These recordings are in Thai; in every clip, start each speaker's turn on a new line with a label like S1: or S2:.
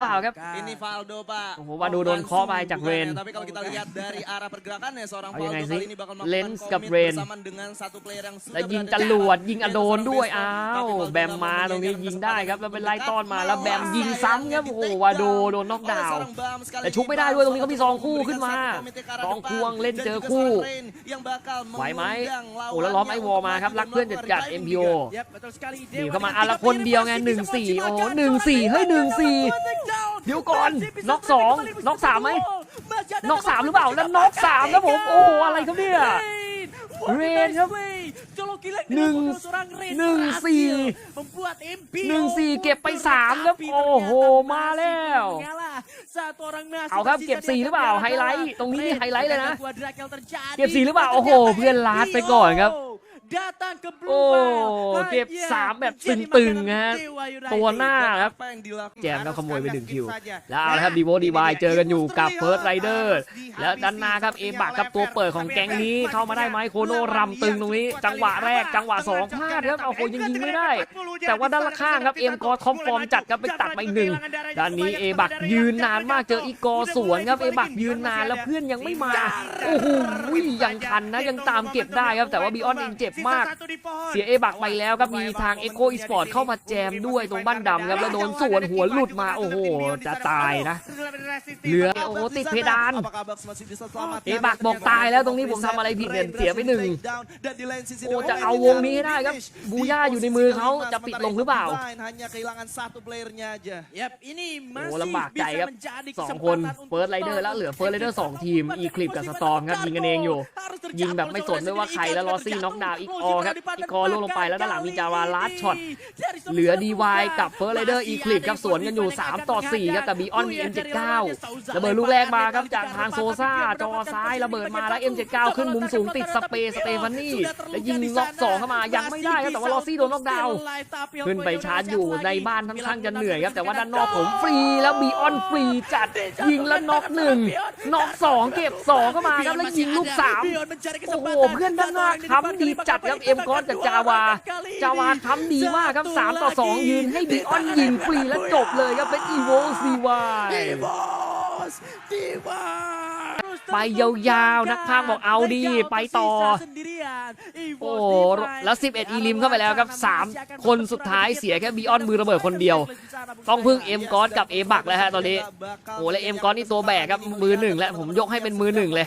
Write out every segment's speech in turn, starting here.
S1: เปล่าครับ
S2: Ini Valdo Pak.
S1: Oh, Valdo doon
S2: Langsung
S1: call by Jack
S2: bukannya,
S1: Rain.
S2: Tapi kalau kita lihat dari arah pergerakannya seorang
S1: Oh, yang
S2: Valdo
S1: ไง
S2: kali
S1: สิ
S2: ini bakal melakukan
S1: Lens กับ
S2: commit
S1: Rain
S2: bersamaan dengan satu player yang sudah
S1: แล้วยิง
S2: berada
S1: จ
S2: di
S1: รวด
S2: atas.
S1: ยิงอโดนด้วย อ้าว แบมมาตรงนี้ยิงได้ครับ แล้วเป็นไล่ต้อนมาแล้วแบมยิงซ้ำครับ โอ้โหวาโดโดนน็อกดาวน์ แต่ชุบไม่ได้ด้วยตรงนี้เขามีซองคู่ขึ้นมาซองควงเล่นเจอคู่ ไหวไหมโอ้แล้วล้อมไอ้วอลมาครับ รักเพื่อนจัดจัด MPO หนีเข้ามาอะละคนเดียวไงหนึ่งสี่โอ้โหหนึ่งสี่เฮ้ยหนึ่งสี่เดี๋ยวก่อนน็อกสองน็อกสามไหมน็อกสามหรือเปล่าแล้วน็อกสามครับผมโอ้โหอะไรครับเนี่ยเรนครับหนึ่งหนึ่งสี่หนึ่งสี่เก็บไปสามครับโอ้โหมาแล้วเอาครับเก็บสี่หรือเปล่าไฮไลท์ตรงนี้นี่ไฮไลท์เลยนะเก็บสี่หรือเปล่าโอ้โห เพื่อนลาดไปก่อนครับ โอ้เก็บสามแบบตึงๆฮะตัวหน้าครับแจมแล้วขโมยไปหนึ่งคิว แล้วเอาละครับดีโวดีวายเจอกันอยู่กับเฟิร์สไรเดอร์แล้วดันหนาครับเอบักครับตัวเปิดของแก๊งนี้เข้ามาได้ไหมโคโนรำตึงตรงนี้ จังหวะแรกจังหวะสองพลาดครับเอาโหยังยิงไม่ได้ แต่ว่าด้านข้างครับเอ็มกอท็อปฟอร์มจัดครับไปตัดไปอีกหนึ่งด้านนี้เอบักยืนนานมากเจออีกอสวนครับเอบักยืนนานแล้วเพื่อนยังไม่มาโอ้โหยังทันนะยังตามเก็บได้ครับแต่ว่าบีออนเองเจ็บมาก เสียเอบักไปแล้วครับมีทางเอ็กโ e อีสปอร์ตเข้ามาแจมด้วยตรงบ้านดำครับแล้วโดนสวนหัวหลุดมาโอ้โห จะตายนะ เหลือโอ้โหติดเพดาน เอะบักบอกตายแล้วตรงนี้ผมทำอะไรผิดเนี่ยเสียไปหนึ่งโอ้จะเอาวงนี้ให้ได้ครับบูย่าอยู่ในมือเขาจะปิดลงหรือเปล่า
S2: Hanya kehilangan satu playernya aja.
S1: โอ้ลำบากใจครับสองคนเฟิร์สไรเดอร์แล้วเหลือเฟิร์สไรเดอร์สองทีมอีคลิปกับสตอมครับยิงกันเองอยู่ ยิงแบบไม่สนด้วยว่าใครแล้วลอซี่น็อกดาวน์อีกออครับอีกอล่วงลงไปแล้วด้านหลังมีจาวาลาดช็อตเหลือดีวายกับเฟิร์สไรเดอร์อีคลิปครับสวนกันอยู่ 3 ต่อ 4 ครับแต่บีออนมี M79 ระเบิดลูกแรกมาครับจากทางโซซ่าจอซ้ายระเบิดมาแล้ว M79 ขึ้นมุมสูงติดสเปย์สเตฟานี่แล้วยิงล็อกสองเข้ามายังไม่ได้ครับแต่ว่าลอซี่โดนน็อกดาวน์ขึ้นไปชาร์จอยู่ในบ้านค่อนข้างจะเหนื่อยครับแต่ว่าด้านนอกผมฟรีแล้วบีออนฟรีจัดยิงแล้วน็อกหนึ่งน็อกสองเก็บสองเข้ามาครับแล้วยิงลูกสามโอ้โหเพื่อนด้านนอกทำดีจัดครับเอ็มกอนกับจาวา จาวาทำดีมากครับสามต่อสองยืนให้บีออนยิงฟรีแล้วจบเลยครับเป็นอีโวซีวายไปยาวๆ นักพากบอกเอาดี ไปต่อ โอ้แล้ว 11 อีลิมเข้าไปแล้วครับ 3 คนสุดท้ายเสียแค่บีออนมือระเบิดคนเดียว ต้องพึ่งเอ็มกอสกับเอบักแล้วฮะตอนนี้ โอ้และเอ็มกอสนี่ตัวแบกครับ มือหนึ่งแล้วผมยกให้เป็นมือหนึ่งเลย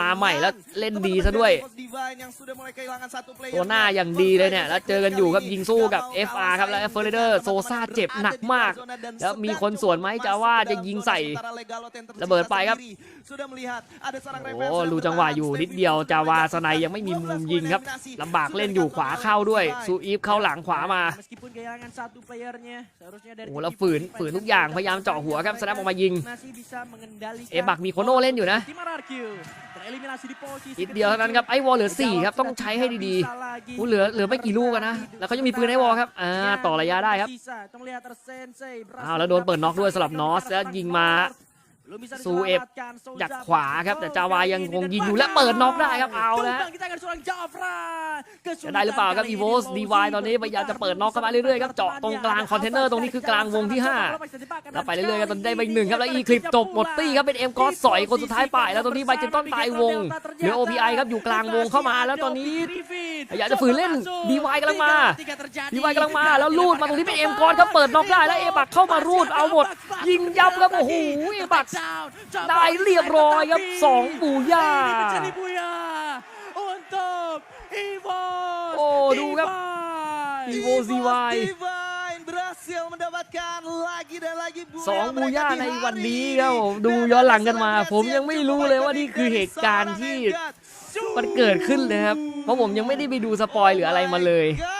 S1: มาใหม่แล้วเล่นดีซะด้วย ตัวหน้าอย่างดีเลยเนี่ย แล้วเจอกันอยู่ครับยิงสู้กับ FR ครับแล้วเฟอร์เรเดอร์โซซาเจ็บหนักมาก แล้วมีคนสวนไหมจะว่าจะยิงใส่ระเบิดไปครับโอ้รูจังหวะอยู่นิดเดียวจาวาสไนยังไม่มีมุมยิงครับลำบากเล่นอยู่ขวาเข้าด้วยซูอีฟเข้าหลังขวามาโอ้แล้วฝืนฝืนทุกอย่างพยายามเจาะหัวครับสแนปออกมายิง เอบักมีโคโน่เล่นอยู่นะนิดเดียวเท่านั้นครับไอวอลเหลือ 4 ครับ ต้องใช้ให้ดีๆอู้เหลือเหลือไม่กี่ลูกกันนะ แล้วเขายังมีปืนไอวอลครับอ่าต่อระยะได้ครับอ้าวแล้วโดนเปิดน็อกด้วยสลับนอสแล้วยิงมา ซูเอฟจากขวาครับ แต่จาวายังคงยิงอยู่และเปิดน็อกได้ครับเอาแล้วจะได้หรือเปล่าครับอีโวสดีวตอนนี้พยายามจะเปิดน็อกเข้ามาเรื่อยๆครับเจาะตรงกลางคอนเทนเนอร์ตรงนี้คือกลางวงที่5แล้วไปเรื่อยๆครับตอนนี้ได้ไปหนึ่งครับแล้วอีคลิปจบหมดตี้ครับเป็นเอ็มกอสสอยคนสุดท้ายไปแล้วตอนนี้ไบเจนต้นตายวงเหลือ OPI ครับอยู่กลางวงเข้ามาแล้วตอนนี้พยายามจะฝืนเล่นดีวกำลังมาดีวกำลังมาแล้วลูดมาตรงนี้เป็นเอ็มกอสครับเปิดน็อกได้แล้วเอบักเข้ามารูดเอาหมด ยิงยับครับโอ้โหเอบักได้เรียบร้อยครับสองบูย่าโอ้ดูครับ Evo ZY
S2: berhasil mendapatkan lagi dan lagi
S1: สองบูย่าในวันนี้ครับผมดูย้อนหลังกันมา ผมยังไม่รู้เลยว่านี่คือเหตุการณ์ที่มันเกิดขึ้นเลยครับ เพราะผมยังไม่ได้ไปดูสปอยหรืออะไรมาเลย
S2: Oh